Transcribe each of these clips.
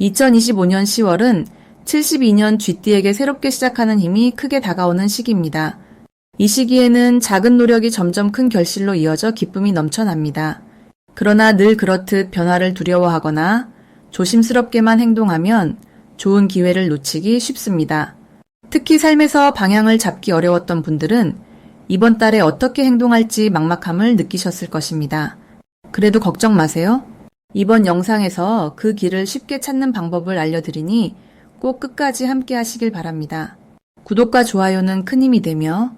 2025년 10월은 72년 쥐띠에게 새롭게 시작하는 힘이 크게 다가오는 시기입니다. 이 시기에는 작은 노력이 점점 큰 결실로 이어져 기쁨이 넘쳐납니다. 그러나 늘 그렇듯 변화를 두려워하거나 조심스럽게만 행동하면 좋은 기회를 놓치기 쉽습니다. 특히 삶에서 방향을 잡기 어려웠던 분들은 이번 달에 어떻게 행동할지 막막함을 느끼셨을 것입니다. 그래도 걱정 마세요. 이번 영상에서 그 길을 쉽게 찾는 방법을 알려드리니 꼭 끝까지 함께 하시길 바랍니다. 구독과 좋아요는 큰 힘이 되며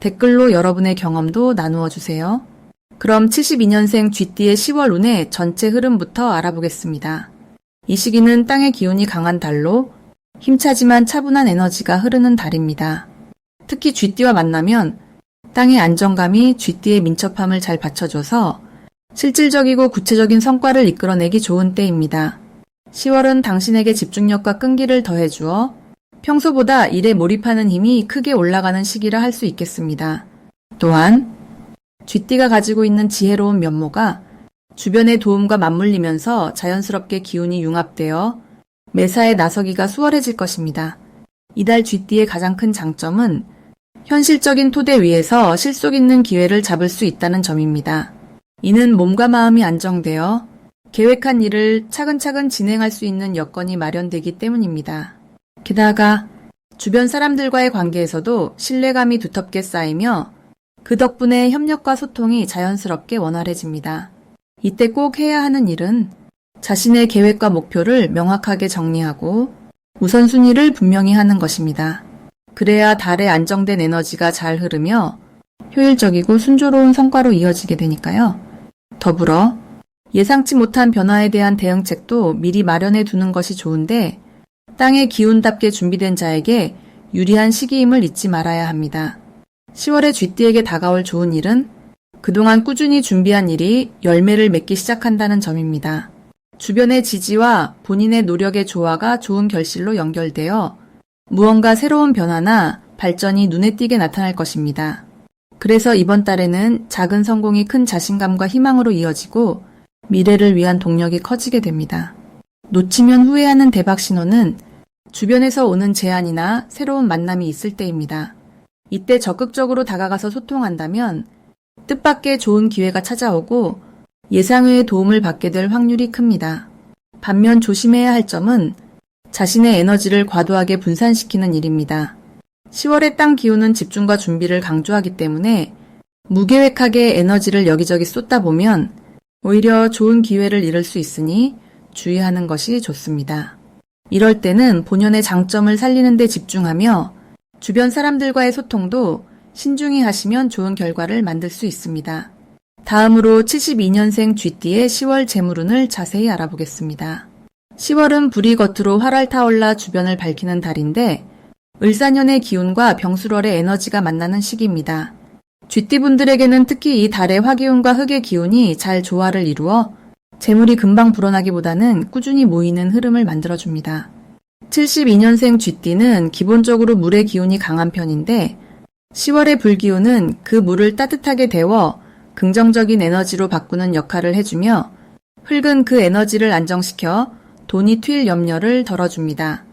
댓글로 여러분의 경험도 나누어 주세요. 그럼 72년생 쥐띠의 10월 운의 전체 흐름부터 알아보겠습니다. 이 시기는 땅의 기운이 강한 달로 힘차지만 차분한 에너지가 흐르는 달입니다. 특히 쥐띠와 만나면 땅의 안정감이 쥐띠의 민첩함을 잘 받쳐줘서 실질적이고 구체적인 성과를 이끌어내기 좋은 때입니다. 10월은 당신에게 집중력과 끈기를 더해주어 평소보다 일에 몰입하는 힘이 크게 올라가는 시기라 할 수 있겠습니다. 또한 쥐띠가 가지고 있는 지혜로운 면모가 주변의 도움과 맞물리면서 자연스럽게 기운이 융합되어 매사에 나서기가 수월해질 것입니다. 이달 쥐띠의 가장 큰 장점은 현실적인 토대 위에서 실속 있는 기회를 잡을 수 있다는 점입니다. 이는 몸과 마음이 안정되어 계획한 일을 차근차근 진행할 수 있는 여건이 마련되기 때문입니다. 게다가 주변 사람들과의 관계에서도 신뢰감이 두텁게 쌓이며 그 덕분에 협력과 소통이 자연스럽게 원활해집니다. 이때 꼭 해야 하는 일은 자신의 계획과 목표를 명확하게 정리하고 우선순위를 분명히 하는 것입니다. 그래야 달의 안정된 에너지가 잘 흐르며 효율적이고 순조로운 성과로 이어지게 되니까요. 더불어 예상치 못한 변화에 대한 대응책도 미리 마련해 두는 것이 좋은데 땅의 기운답게 준비된 자에게 유리한 시기임을 잊지 말아야 합니다. 10월에 쥐띠에게 다가올 좋은 일은 그동안 꾸준히 준비한 일이 열매를 맺기 시작한다는 점입니다. 주변의 지지와 본인의 노력의 조화가 좋은 결실로 연결되어 무언가 새로운 변화나 발전이 눈에 띄게 나타날 것입니다. 그래서 이번 달에는 작은 성공이 큰 자신감과 희망으로 이어지고 미래를 위한 동력이 커지게 됩니다. 놓치면 후회하는 대박 신호는 주변에서 오는 제안이나 새로운 만남이 있을 때입니다. 이때 적극적으로 다가가서 소통한다면 뜻밖의 좋은 기회가 찾아오고 예상외의 도움을 받게 될 확률이 큽니다. 반면 조심해야 할 점은 자신의 에너지를 과도하게 분산시키는 일입니다. 10월의 땅 기운은 집중과 준비를 강조하기 때문에 무계획하게 에너지를 여기저기 쏟다 보면 오히려 좋은 기회를 잃을 수 있으니 주의하는 것이 좋습니다. 이럴 때는 본연의 장점을 살리는 데 집중하며 주변 사람들과의 소통도 신중히 하시면 좋은 결과를 만들 수 있습니다. 다음으로 72년생 쥐띠의 10월 재물운을 자세히 알아보겠습니다. 10월은 불이 겉으로 활활 타올라 주변을 밝히는 달인데 을사년의 기운과 병수월의 에너지가 만나는 시기입니다. 쥐띠분들에게는 특히 이 달의 화기운과 흙의 기운이 잘 조화를 이루어 재물이 금방 불어나기보다는 꾸준히 모이는 흐름을 만들어줍니다. 72년생 쥐띠는 기본적으로 물의 기운이 강한 편인데 10월의 불기운은 그 물을 따뜻하게 데워 긍정적인 에너지로 바꾸는 역할을 해주며 흙은 그 에너지를 안정시켜 돈이 튈 염려를 덜어줍니다.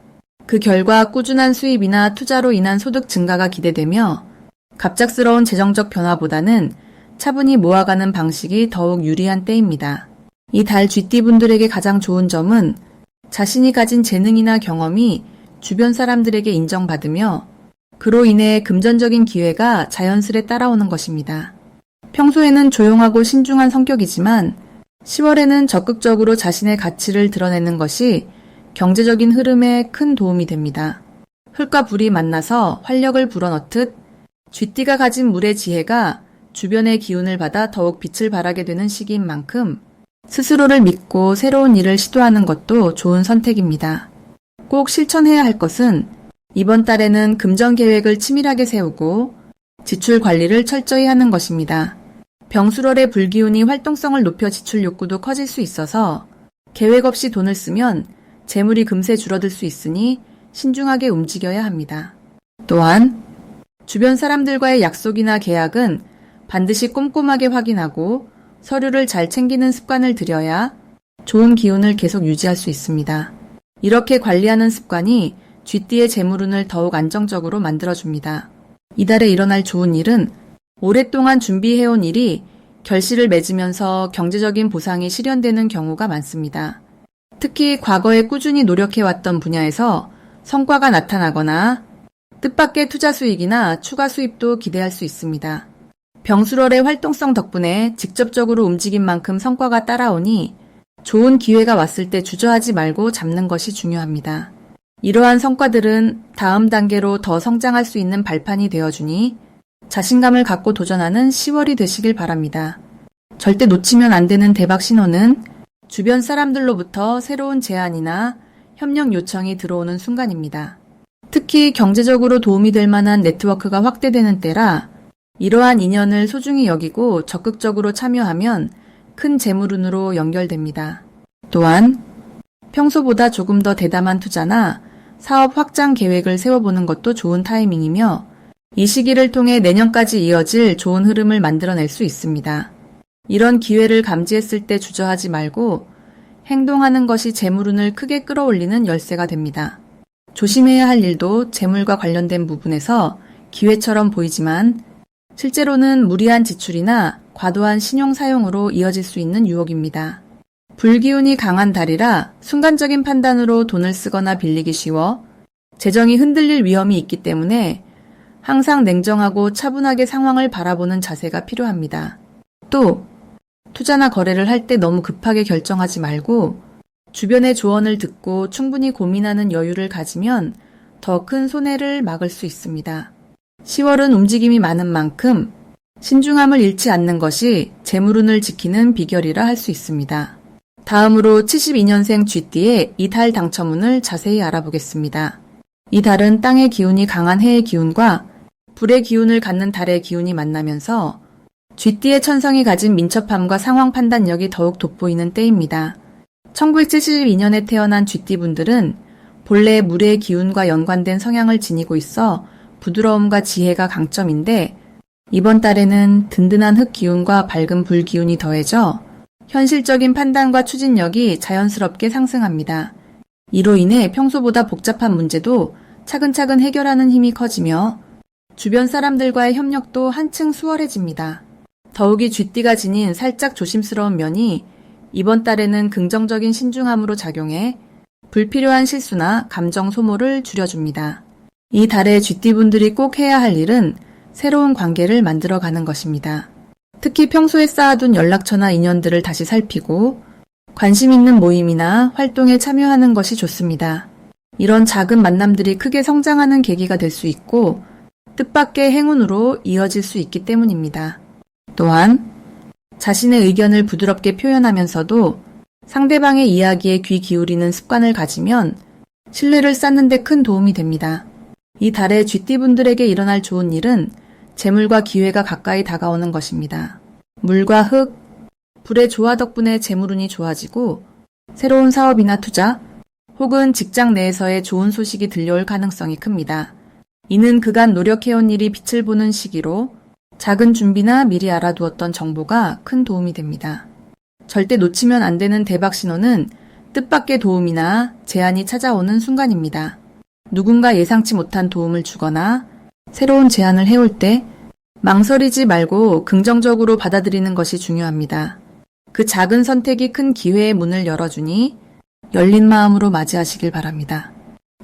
그 결과 꾸준한 수입이나 투자로 인한 소득 증가가 기대되며 갑작스러운 재정적 변화보다는 차분히 모아가는 방식이 더욱 유리한 때입니다. 이 달 쥐띠분들에게 가장 좋은 점은 자신이 가진 재능이나 경험이 주변 사람들에게 인정받으며 그로 인해 금전적인 기회가 자연스레 따라오는 것입니다. 평소에는 조용하고 신중한 성격이지만 10월에는 적극적으로 자신의 가치를 드러내는 것이 경제적인 흐름에 큰 도움이 됩니다. 흙과 불이 만나서 활력을 불어넣듯 쥐띠가 가진 물의 지혜가 주변의 기운을 받아 더욱 빛을 발하게 되는 시기인 만큼 스스로를 믿고 새로운 일을 시도하는 것도 좋은 선택입니다. 꼭 실천해야 할 것은 이번 달에는 금전 계획을 치밀하게 세우고 지출 관리를 철저히 하는 것입니다. 병수월의 불기운이 활동성을 높여 지출 욕구도 커질 수 있어서 계획 없이 돈을 쓰면 재물이 금세 줄어들 수 있으니 신중하게 움직여야 합니다. 또한 주변 사람들과의 약속이나 계약은 반드시 꼼꼼하게 확인하고 서류를 잘 챙기는 습관을 들여야 좋은 기운을 계속 유지할 수 있습니다. 이렇게 관리하는 습관이 쥐띠의 재물운을 더욱 안정적으로 만들어줍니다. 이달에 일어날 좋은 일은 오랫동안 준비해온 일이 결실을 맺으면서 경제적인 보상이 실현되는 경우가 많습니다. 특히 과거에 꾸준히 노력해왔던 분야에서 성과가 나타나거나 뜻밖의 투자 수익이나 추가 수입도 기대할 수 있습니다. 병수월의 활동성 덕분에 직접적으로 움직인 만큼 성과가 따라오니 좋은 기회가 왔을 때 주저하지 말고 잡는 것이 중요합니다. 이러한 성과들은 다음 단계로 더 성장할 수 있는 발판이 되어주니 자신감을 갖고 도전하는 10월이 되시길 바랍니다. 절대 놓치면 안 되는 대박 신호는 주변 사람들로부터 새로운 제안이나 협력 요청이 들어오는 순간입니다. 특히 경제적으로 도움이 될 만한 네트워크가 확대되는 때라 이러한 인연을 소중히 여기고 적극적으로 참여하면 큰 재물운으로 연결됩니다. 또한 평소보다 조금 더 대담한 투자나 사업 확장 계획을 세워보는 것도 좋은 타이밍이며 이 시기를 통해 내년까지 이어질 좋은 흐름을 만들어낼 수 있습니다. 이런 기회를 감지했을 때 주저하지 말고 행동하는 것이 재물운을 크게 끌어올리는 열쇠가 됩니다. 조심해야 할 일도 재물과 관련된 부분에서 기회처럼 보이지만 실제로는 무리한 지출이나 과도한 신용 사용으로 이어질 수 있는 유혹입니다. 불기운이 강한 달이라 순간적인 판단으로 돈을 쓰거나 빌리기 쉬워 재정이 흔들릴 위험이 있기 때문에 항상 냉정하고 차분하게 상황을 바라보는 자세가 필요합니다. 또 투자나 거래를 할 때 너무 급하게 결정하지 말고 주변의 조언을 듣고 충분히 고민하는 여유를 가지면 더 큰 손해를 막을 수 있습니다. 10월은 움직임이 많은 만큼 신중함을 잃지 않는 것이 재물운을 지키는 비결이라 할 수 있습니다. 다음으로 72년생 쥐띠의 이달 당첨운을 자세히 알아보겠습니다. 이 달은 땅의 기운이 강한 해의 기운과 불의 기운을 갖는 달의 기운이 만나면서 쥐띠의 천성이 가진 민첩함과 상황 판단력이 더욱 돋보이는 때입니다. 1972년에 태어난 쥐띠분들은 본래 물의 기운과 연관된 성향을 지니고 있어 부드러움과 지혜가 강점인데 이번 달에는 든든한 흙 기운과 밝은 불 기운이 더해져 현실적인 판단과 추진력이 자연스럽게 상승합니다. 이로 인해 평소보다 복잡한 문제도 차근차근 해결하는 힘이 커지며 주변 사람들과의 협력도 한층 수월해집니다. 더욱이 쥐띠가 지닌 살짝 조심스러운 면이 이번 달에는 긍정적인 신중함으로 작용해 불필요한 실수나 감정 소모를 줄여줍니다. 이 달에 쥐띠분들이 꼭 해야 할 일은 새로운 관계를 만들어 가는 것입니다. 특히 평소에 쌓아둔 연락처나 인연들을 다시 살피고 관심 있는 모임이나 활동에 참여하는 것이 좋습니다. 이런 작은 만남들이 크게 성장하는 계기가 될 수 있고 뜻밖의 행운으로 이어질 수 있기 때문입니다. 또한 자신의 의견을 부드럽게 표현하면서도 상대방의 이야기에 귀 기울이는 습관을 가지면 신뢰를 쌓는 데 큰 도움이 됩니다. 이 달에 쥐띠분들에게 일어날 좋은 일은 재물과 기회가 가까이 다가오는 것입니다. 물과 흙, 불의 조화 덕분에 재물운이 좋아지고 새로운 사업이나 투자 혹은 직장 내에서의 좋은 소식이 들려올 가능성이 큽니다. 이는 그간 노력해온 일이 빛을 보는 시기로 작은 준비나 미리 알아두었던 정보가 큰 도움이 됩니다. 절대 놓치면 안 되는 대박 신호는 뜻밖의 도움이나 제안이 찾아오는 순간입니다. 누군가 예상치 못한 도움을 주거나 새로운 제안을 해올 때 망설이지 말고 긍정적으로 받아들이는 것이 중요합니다. 그 작은 선택이 큰 기회의 문을 열어주니 열린 마음으로 맞이하시길 바랍니다.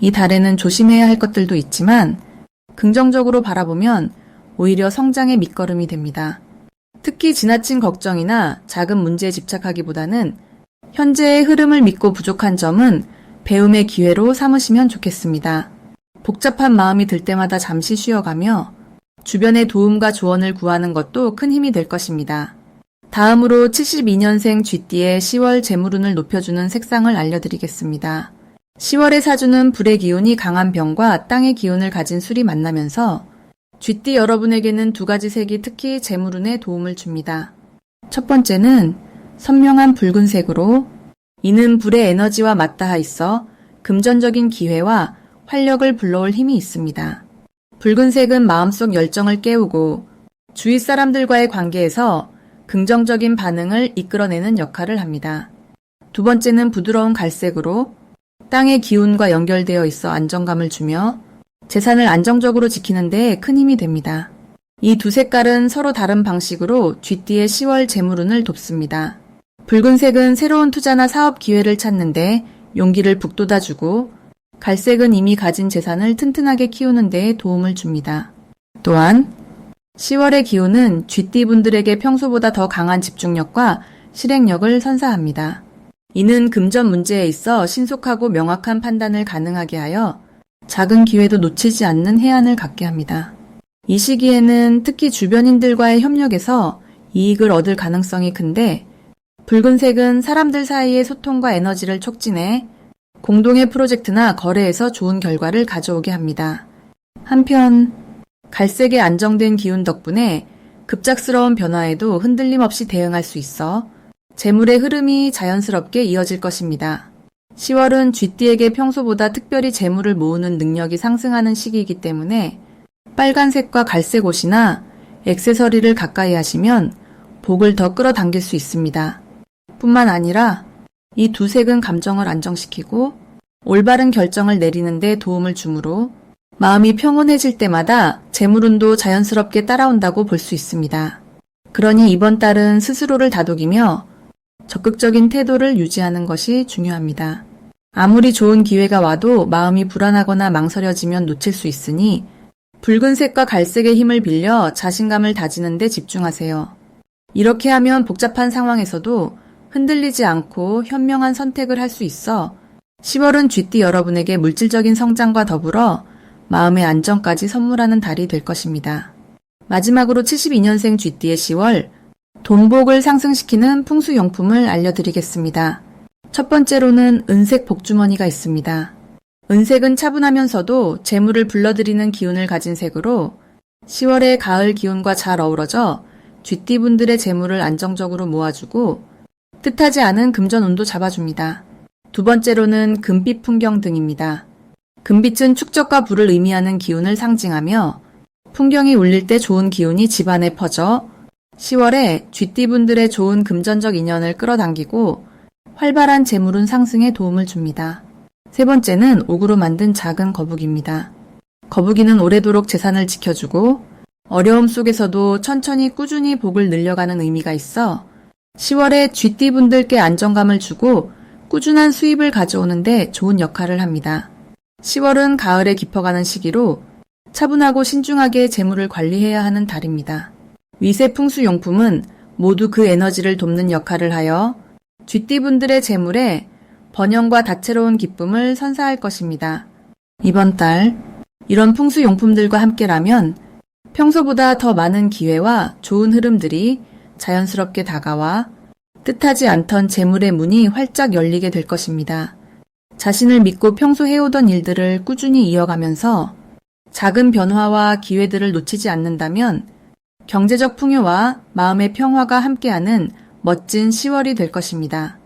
이 달에는 조심해야 할 것들도 있지만 긍정적으로 바라보면 오히려 성장의 밑거름이 됩니다. 특히 지나친 걱정이나 작은 문제에 집착하기보다는 현재의 흐름을 믿고 부족한 점은 배움의 기회로 삼으시면 좋겠습니다. 복잡한 마음이 들 때마다 잠시 쉬어가며 주변의 도움과 조언을 구하는 것도 큰 힘이 될 것입니다. 다음으로 72년생 쥐띠의 10월 재물운을 높여주는 색상을 알려드리겠습니다. 10월의 사주는 불의 기운이 강한 병과 땅의 기운을 가진 술이 만나면서 쥐띠 여러분에게는 두 가지 색이 특히 재물운에 도움을 줍니다. 첫 번째는 선명한 붉은색으로 이는 불의 에너지와 맞닿아 있어 금전적인 기회와 활력을 불러올 힘이 있습니다. 붉은색은 마음속 열정을 깨우고 주위 사람들과의 관계에서 긍정적인 반응을 이끌어내는 역할을 합니다. 두 번째는 부드러운 갈색으로 땅의 기운과 연결되어 있어 안정감을 주며 재산을 안정적으로 지키는 데 큰 힘이 됩니다. 이 두 색깔은 서로 다른 방식으로 쥐띠의 10월 재물운을 돕습니다. 붉은색은 새로운 투자나 사업 기회를 찾는데 용기를 북돋아주고 갈색은 이미 가진 재산을 튼튼하게 키우는 데 도움을 줍니다. 또한 10월의 기운은 쥐띠 분들에게 평소보다 더 강한 집중력과 실행력을 선사합니다. 이는 금전 문제에 있어 신속하고 명확한 판단을 가능하게 하여 작은 기회도 놓치지 않는 해안을 갖게 합니다. 이 시기에는 특히 주변인들과의 협력에서 이익을 얻을 가능성이 큰데 붉은색은 사람들 사이의 소통과 에너지를 촉진해 공동의 프로젝트나 거래에서 좋은 결과를 가져오게 합니다. 한편 갈색의 안정된 기운 덕분에 급작스러운 변화에도 흔들림 없이 대응할 수 있어 재물의 흐름이 자연스럽게 이어질 것입니다. 10월은 쥐띠에게 평소보다 특별히 재물을 모으는 능력이 상승하는 시기이기 때문에 빨간색과 갈색 옷이나 액세서리를 가까이 하시면 복을 더 끌어당길 수 있습니다. 뿐만 아니라 이 두 색은 감정을 안정시키고 올바른 결정을 내리는데 도움을 주므로 마음이 평온해질 때마다 재물운도 자연스럽게 따라온다고 볼 수 있습니다. 그러니 이번 달은 스스로를 다독이며 적극적인 태도를 유지하는 것이 중요합니다. 아무리 좋은 기회가 와도 마음이 불안하거나 망설여지면 놓칠 수 있으니 붉은색과 갈색의 힘을 빌려 자신감을 다지는 데 집중하세요. 이렇게 하면 복잡한 상황에서도 흔들리지 않고 현명한 선택을 할 수 있어 10월은 쥐띠 여러분에게 물질적인 성장과 더불어 마음의 안정까지 선물하는 달이 될 것입니다. 마지막으로 72년생 쥐띠의 10월 돈복을 상승시키는 풍수용품을 알려드리겠습니다. 첫 번째로는 은색 복주머니가 있습니다. 은색은 차분하면서도 재물을 불러들이는 기운을 가진 색으로 10월의 가을 기운과 잘 어우러져 쥐띠분들의 재물을 안정적으로 모아주고 뜻하지 않은 금전 운도 잡아줍니다. 두 번째로는 금빛 풍경 등입니다. 금빛은 축적과 불을 의미하는 기운을 상징하며 풍경이 울릴 때 좋은 기운이 집안에 퍼져 10월에 쥐띠분들의 좋은 금전적 인연을 끌어당기고 활발한 재물운 상승에 도움을 줍니다. 세 번째는 옥으로 만든 작은 거북입니다. 거북이는 오래도록 재산을 지켜주고 어려움 속에서도 천천히 꾸준히 복을 늘려가는 의미가 있어 10월에 쥐띠분들께 안정감을 주고 꾸준한 수입을 가져오는데 좋은 역할을 합니다. 10월은 가을에 깊어가는 시기로 차분하고 신중하게 재물을 관리해야 하는 달입니다. 위세 풍수 용품은 모두 그 에너지를 돕는 역할을 하여 쥐띠분들의 재물에 번영과 다채로운 기쁨을 선사할 것입니다. 이번 달 이런 풍수 용품들과 함께라면 평소보다 더 많은 기회와 좋은 흐름들이 자연스럽게 다가와 뜻하지 않던 재물의 문이 활짝 열리게 될 것입니다. 자신을 믿고 평소 해오던 일들을 꾸준히 이어가면서 작은 변화와 기회들을 놓치지 않는다면 경제적 풍요와 마음의 평화가 함께하는 멋진 10월이 될 것입니다.